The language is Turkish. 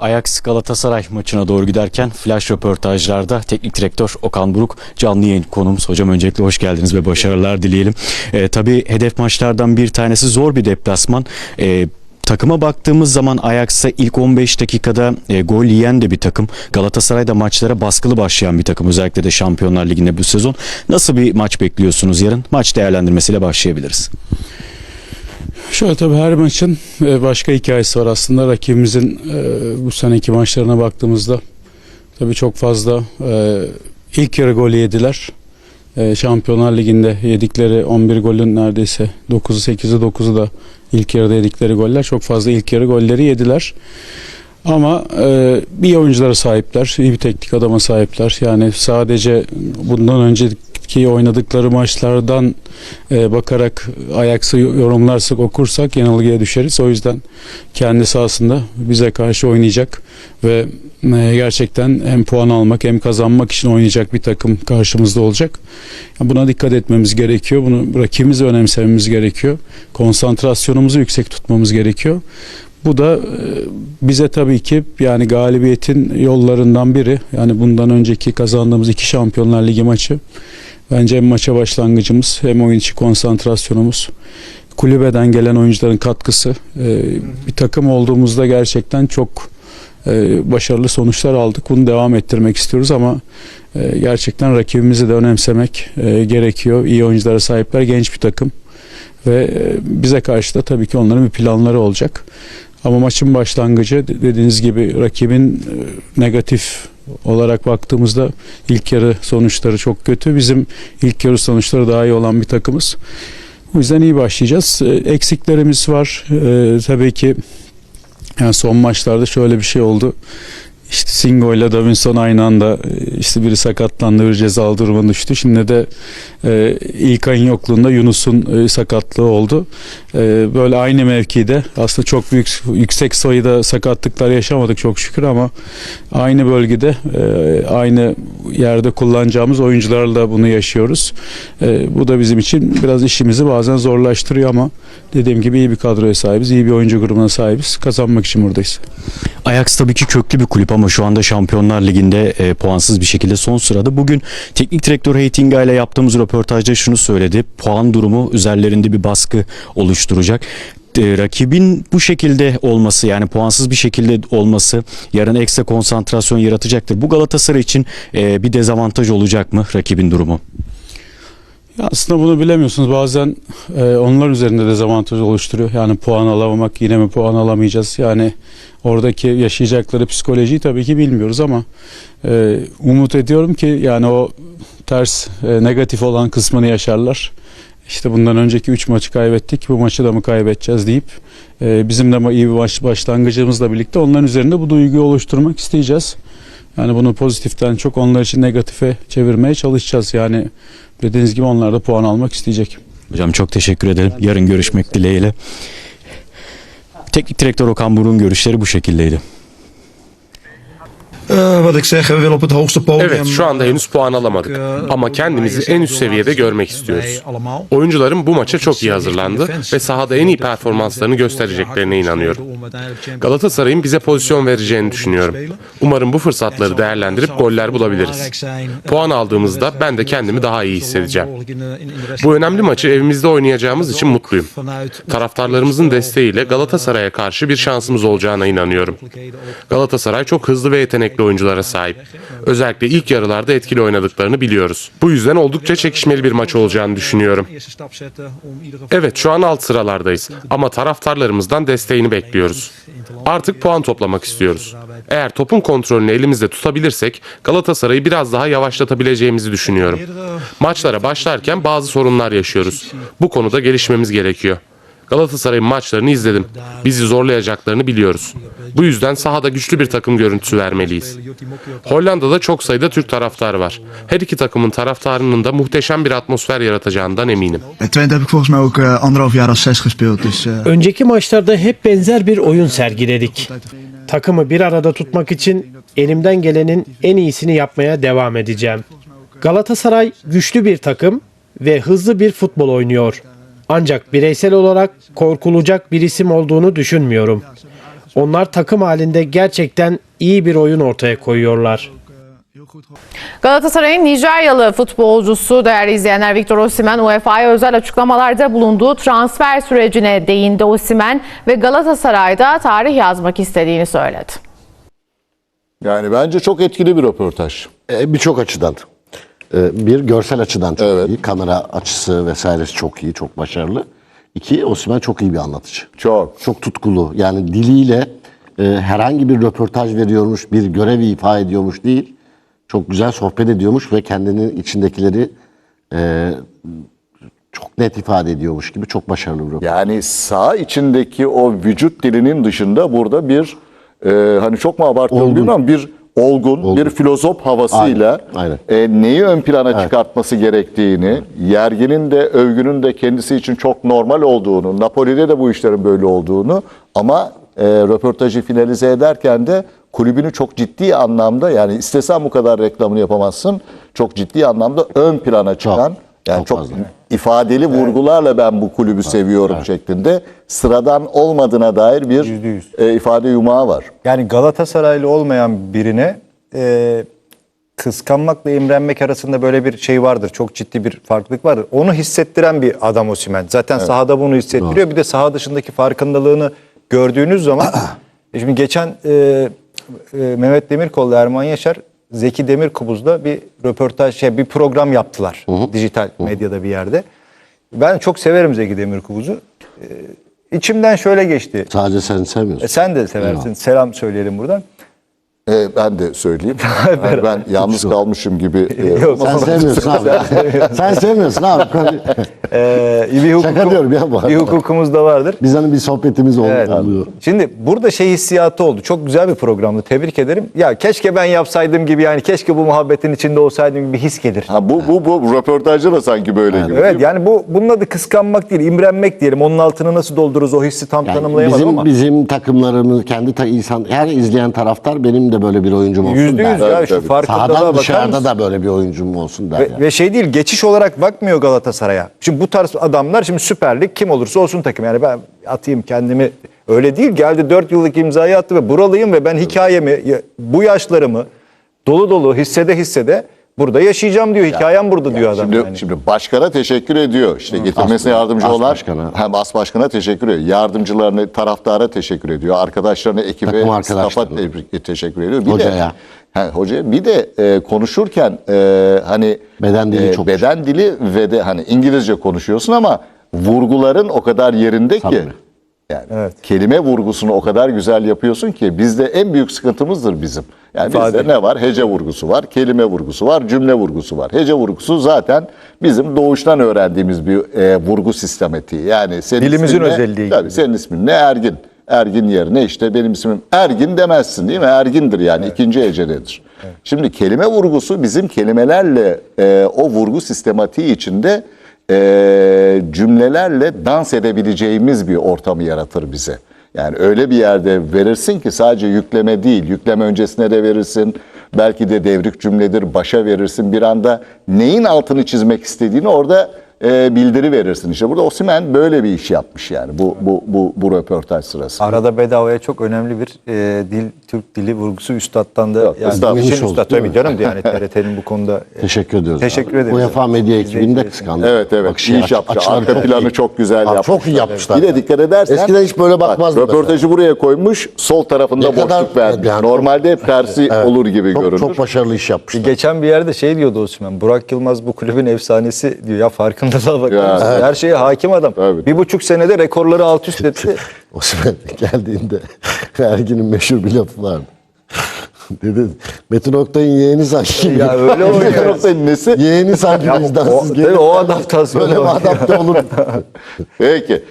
Ajax Galatasaray maçına doğru giderken flash röportajlarda teknik direktör Okan Buruk canlı yayın konumuz. Hocam öncelikle hoş geldiniz ve başarılar dileyelim. Ee, tabii hedef maçlardan bir tanesi zor bir deplasman. Ee, Takıma baktığımız zaman Ajax'a ilk 15 dakikada e, gol yiyen de bir takım. Galatasaray da maçlara baskılı başlayan bir takım. Özellikle de Şampiyonlar Ligi'nde bu sezon. Nasıl bir maç bekliyorsunuz yarın? Maç değerlendirmesiyle başlayabiliriz. Şöyle tabii her maçın e, başka hikayesi var aslında. Rakibimizin e, bu seneki maçlarına baktığımızda tabii çok fazla e, ilk yarı gol yediler. Şampiyonlar Ligi'nde yedikleri 11 golün neredeyse 9'u 8'i 9'u da ilk yarıda yedikleri goller. Çok fazla ilk yarı golleri yediler. Ama e, iyi oyunculara sahipler, iyi bir teknik adama sahipler. Yani sadece bundan önceki oynadıkları maçlardan e, bakarak Ajax'ı yorumlarsak, okursak yanılgıya düşeriz. O yüzden kendi sahasında bize karşı oynayacak ve e, gerçekten hem puan almak hem kazanmak için oynayacak bir takım karşımızda olacak. Buna dikkat etmemiz gerekiyor. Bunu rakibimizi önemsememiz gerekiyor. Konsantrasyonumuzu yüksek tutmamız gerekiyor. Bu da e, bize tabii ki yani galibiyetin yollarından biri. Yani bundan önceki kazandığımız iki Şampiyonlar Ligi maçı. Bence hem maça başlangıcımız hem oyun içi konsantrasyonumuz. Kulübeden gelen oyuncuların katkısı. e, Bir takım olduğumuzda gerçekten çok e, başarılı sonuçlar aldık. Bunu devam ettirmek istiyoruz ama gerçekten rakibimizi de önemsemek gerekiyor. İyi oyunculara sahipler, genç bir takım. Ve bize karşı da tabii ki onların bir planları olacak. Ama maçın başlangıcı de- dediğiniz gibi rakibin e, negatif olarak baktığımızda ilk yarı sonuçları çok kötü. Bizim ilk yarı sonuçları daha iyi olan bir takımız. O yüzden iyi başlayacağız. E, Eksiklerimiz var. E, tabii ki yani son maçlarda şöyle bir şey oldu. İşte Singo ile Davinson aynı anda e, işte biri sakatlandı, bir cezalı duruma düştü. Şimdi de e, ilk ayın yokluğunda Yunus'un e, sakatlığı oldu. E, böyle aynı mevkide aslında çok büyük yüksek sayıda sakatlıklar yaşamadık çok şükür ama aynı bölgede e, aynı yerde kullanacağımız oyuncularla bunu yaşıyoruz. E, bu da bizim için biraz işimizi bazen zorlaştırıyor ama dediğim gibi iyi bir kadroya sahibiz, iyi bir oyuncu grubuna sahibiz. Kazanmak için buradayız. Ajax tabii ki köklü bir kulüp ama şu anda Şampiyonlar Ligi'nde e, puansız bir şekilde son sırada. Bugün teknik direktör Heitinga ile yaptığımız röportajda şunu söyledi. Puan durumu üzerlerinde bir baskı oluşturacak. E, rakibin bu şekilde olması yani puansız bir şekilde olması yarın ekstra konsantrasyon yaratacaktır. Bu Galatasaray için e, bir dezavantaj olacak mı rakibin durumu? Ya aslında bunu bilemiyorsunuz. Bazen e, onlar üzerinde dezavantaj oluşturuyor. Yani puan alamamak, yine mi puan alamayacağız? Yani oradaki yaşayacakları psikolojiyi tabii ki bilmiyoruz ama e, umut ediyorum ki yani o ters, e, negatif olan kısmını yaşarlar. İşte bundan önceki 3 maçı kaybettik, bu maçı da mı kaybedeceğiz deyip e, bizim de iyi bir baş, başlangıcımızla birlikte onların üzerinde bu duyguyu oluşturmak isteyeceğiz. Yani bunu pozitiften çok onlar için negatife çevirmeye çalışacağız. Yani dediğiniz gibi onlar da puan almak isteyecek. Hocam çok teşekkür ederim. Yarın görüşmek dileğiyle. Teknik direktör Okan Buruk'un görüşleri bu şekildeydi. Eh, wat ik zeg, we willen op het hoogste podium. Evet şu anda henüz puan alamadık ama kendimizi en üst seviyede görmek istiyoruz. Oyuncularım bu maça çok iyi hazırlandı ve sahada en iyi performanslarını göstereceklerine inanıyorum. Galatasaray'ın bize pozisyon vereceğini düşünüyorum. Umarım bu fırsatları değerlendirip goller bulabiliriz. Puan aldığımızda ben de kendimi daha iyi hissedeceğim. Bu önemli maçı evimizde oynayacağımız için mutluyum. Taraftarlarımızın desteğiyle Galatasaray'a karşı bir şansımız olacağına inanıyorum. Galatasaray çok hızlı ve yetenekli oyunculara sahip. Özellikle ilk yarılarda etkili oynadıklarını biliyoruz. Bu yüzden oldukça çekişmeli bir maç olacağını düşünüyorum. Evet şu an alt sıralardayız ama taraftarlarımızdan desteğini bekliyoruz. Artık puan toplamak istiyoruz. Eğer topun kontrolünü elimizde tutabilirsek Galatasaray'ı biraz daha yavaşlatabileceğimizi düşünüyorum. Maçlara başlarken bazı sorunlar yaşıyoruz. Bu konuda gelişmemiz gerekiyor. Galatasaray'ın maçlarını izledim. Bizi zorlayacaklarını biliyoruz. Bu yüzden sahada güçlü bir takım görüntüsü vermeliyiz. Hollanda'da çok sayıda Türk taraftar var. Her iki takımın taraftarının da muhteşem bir atmosfer yaratacağından eminim. Eh, eh, Önceki maçlarda hep benzer bir oyun sergiledik. Takımı bir arada tutmak için elimden gelenin en iyisini yapmaya devam edeceğim. Galatasaray güçlü bir takım ve hızlı bir futbol oynuyor. Ancak bireysel olarak korkulacak bir isim olduğunu düşünmüyorum. Onlar takım halinde gerçekten iyi bir oyun ortaya koyuyorlar. Galatasaray'ın Nijeryalı futbolcusu değerli izleyenler Victor Osimhen UEFA'ya özel açıklamalarda bulunduğu transfer sürecine değindi Osimhen ve Galatasaray'da tarih yazmak istediğini söyledi. Yani bence çok etkili bir röportaj. E, Birçok açıdan. E, Bir görsel açıdan çok Evet. iyi. Kamera açısı vesairesi çok iyi, çok başarılı. İki, Osimhen çok iyi bir anlatıcı. Çok. Çok tutkulu. Yani diliyle e, herhangi bir röportaj veriyormuş, bir görev ifa ediyormuş değil. Çok güzel sohbet ediyormuş ve kendinin içindekileri e, çok net ifade ediyormuş gibi çok başarılı bir röportaj. Yani sağ içindeki o vücut dilinin dışında burada bir e, hani çok mu abartıyorum Olgun. bilmiyorum bir olgun, bir filozof havasıyla Aynen, e, neyi ön plana çıkartması gerektiğini, yerginin de övgünün de kendisi için çok normal olduğunu, Napoli'de de bu işlerin böyle olduğunu ama e, röportajı finalize ederken de kulübünü çok ciddi anlamda yani istesen bu kadar reklamını yapamazsın. Çok ciddi anlamda ön plana çıkan yani çok çok, fazla. ifadeli vurgularla ben bu kulübü seviyorum şeklinde sıradan olmadığına dair bir Yüzde yüz. e, ifade yumağı var. Yani Galatasaraylı olmayan birine e, kıskanmakla imrenmek arasında böyle bir şey vardır. Çok ciddi bir farklılık vardır. Onu hissettiren bir adam Osimhen. Zaten sahada bunu hissettiriyor. Bir de saha dışındaki farkındalığını gördüğünüz zaman şimdi geçen e, e, Mehmet Demirkol ile Erman Yaşar Zeki Demirkubuz'da bir röportaj şey bir program yaptılar. Dijital medyada bir yerde. Ben çok severim Zeki Demirkubuz'u. E, içimden şöyle geçti. Sadece sen sevmiyorsun. E, sen de seversin. Selam söyleyelim buradan. E, ben de söyleyeyim. Yani ben yalnız kalmışım gibi. e, Yok, Sen sevmiyorsun abi. sen sevmiyorsun abi. Ee, bir, hukukum- Şaka diyorum ya bu arada. bir hukukumuz da vardır. Biz hani bir sohbetimiz oldu. Evet. oluyor. Şimdi burada şey hissiyatı oldu. Çok güzel bir programdı. Tebrik ederim. Ya keşke ben yapsaydım gibi yani keşke bu muhabbetin içinde olsaydım gibi bir his gelir. Ha, bu, bu, bu röportajda da sanki böyle gibi. Evet yani bu bunun adı kıskanmak değil, imrenmek diyelim. Onun altını nasıl doldururuz o hissi tam Yani tanımlayamadım bizim ama. bizim takımlarımız kendi ta, insan her izleyen taraftar benim de böyle bir oyuncum olsun Yüzde der. yüz ya Tabii, şu tabii. farkındalığa Sahadan bakar dışarıda mısın? da böyle bir oyuncum olsun der. Ve, yani. ve şey değil geçiş olarak bakmıyor Galatasaray'a. Şimdi bu tarz adamlar şimdi Süper Lig kim olursa olsun takım. Yani ben atayım kendimi öyle değil. Geldi 4 yıllık imzayı attı ve buralıyım ve ben hikayemi ya- bu yaşlarımı dolu dolu hissede hissede burada yaşayacağım diyor. Hikayem burada diyor adam. Şimdi, yani. şimdi başkana teşekkür ediyor. İşte getirmesine yardımcı as olan başkana. hem as başkana teşekkür ediyor. Yardımcılarına, taraftara teşekkür ediyor. Arkadaşlarına, ekibe, stafa tebrik- teşekkür ediyor. Bir Hocaya. De, he, hocaya. Bir de e, konuşurken e, hani Beden dili çok beden dili ve de hani İngilizce konuşuyorsun ama vurguların o kadar yerinde ki. Yani kelime vurgusunu o kadar güzel yapıyorsun ki bizde en büyük sıkıntımızdır bizim. Yani İfade. bizde ne var? Hece vurgusu var, kelime vurgusu var, cümle vurgusu var. Hece vurgusu zaten bizim doğuştan öğrendiğimiz bir e, vurgu sistematiği. Yani senin Dilimizin özelliği Tabii gibi. senin ismin ne? Ergin. Ergin yerine işte benim ismim Ergin demezsin değil mi? Ergindir yani ikinci hecededir. Şimdi kelime vurgusu bizim kelimelerle e, o vurgu sistematiği içinde e, cümlelerle dans edebileceğimiz bir ortamı yaratır bize. Yani öyle bir yerde verirsin ki sadece yükleme değil, yükleme öncesine de verirsin. Belki de devrik cümledir, başa verirsin. Bir anda neyin altını çizmek istediğini orada e, bildiri verirsin. İşte burada Osimhen böyle bir iş yapmış yani bu bu bu bu röportaj sırasında. Arada bedavaya çok önemli bir e, dil Türk dili vurgusu üstattan da Yok, yani üstad. işin Yemiş olduk, üstad değil tabii mi? canım yani TRT'nin bu konuda e, Teşekkür ediyoruz. Teşekkür ederiz. UEFA medya ekibini de İzleyicilerimiz. kıskandı. Evet evet Bakışı iyi aç- yapmış. Arka çok planı iyi. çok güzel Abi yapmış. çok iyi yapmışlar Bir de dikkat edersen. Eskiden hiç böyle Bak, bakmazdım Röportajı buraya koymuş. Sol tarafında Ne kadar- boşluk vermiş. yani- Normalde hep tersi olur gibi çok, görünür. Çok başarılı iş yapmışlar. Geçen bir yerde şey diyordu Osman. Burak Yılmaz bu kulübün efsanesi diyor. Ya farkındalığa bakar Ya, evet. Her şeye hakim adam. Tabii. Bir buçuk senede rekorları alt üst etti. Osman geldiğinde Ergin'in meşhur bir lafı vardı. Dedi Metin Oktay'ın yeğeni sanki. ya öyle oynuyor. Noktayın nesi? Yeğeni sanki Ya, vicdansız o, o adaptasyon. Böyle oynuyor. adapte olur? Peki.